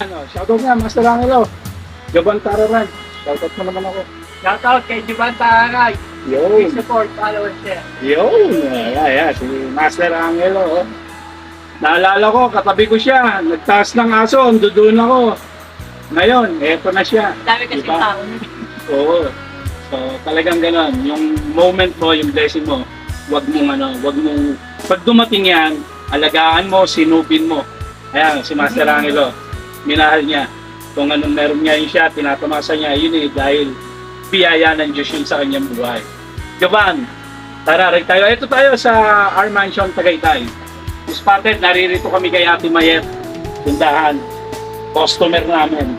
Ano, shoutout nga, Master Angelo. Gaban Tararan. Shoutout mo naman ako. Shoutout kay Juban Taray. Yo! Support, followers share. Yun! Yeah, yeah, si Master Angelo. Oh. Naalala ko, katabi ko siya. Nagtaas ng aso, doon ako. Ngayon, eto na siya. Dami kasi Diba? tao. Oo. So, talagang ganon. Yung moment mo, yung blessing mo, wag mong ano, wag mong, pag dumating yan, alagaan mo, sinupin mo. Ayan, si Master Angelo, minahal niya. Kung anong meron niya siya, tinatamasa niya, yun eh, dahil biyaya ng Diyos yun sa kanyang buhay. Gaban, tara, rin tayo. Ito tayo sa our mansion, Tagaytay. Spotted, naririto kami kay Ate Mayet, tindahan, customer namin.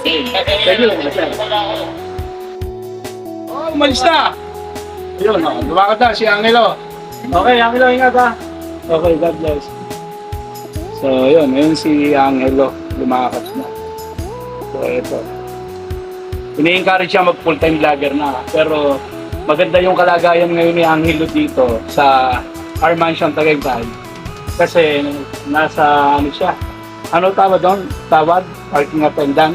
Okay, thank you. Oh, umalis na! Yun, oh, lumakad na si Angelo. Okay, Angelo, ingat ha. Okay, God bless. So, yun, yun si Angelo, lumakad na. So, ito. Ini-encourage siya mag full-time vlogger na. Pero, maganda yung kalagayan ngayon ni Angelo dito sa our mansion Tagaytay. Kasi, nasa, ano siya, ano tawag doon? Tawad? Parking attendant.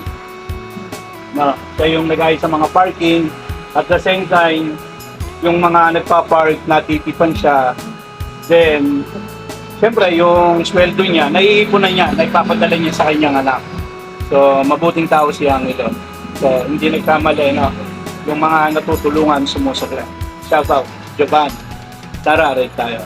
No, siya yung nag sa mga parking. At the same time, yung mga nagpa-park, natitipan siya. Then, siyempre, yung sweldo niya, naiipunan niya, naipapadala niya sa kanyang anak. So, mabuting tao si Angelo. So, hindi nagkamali, no? Yung mga natutulungan, sumusukla. Shout out, Jovan. Tara, rin tayo.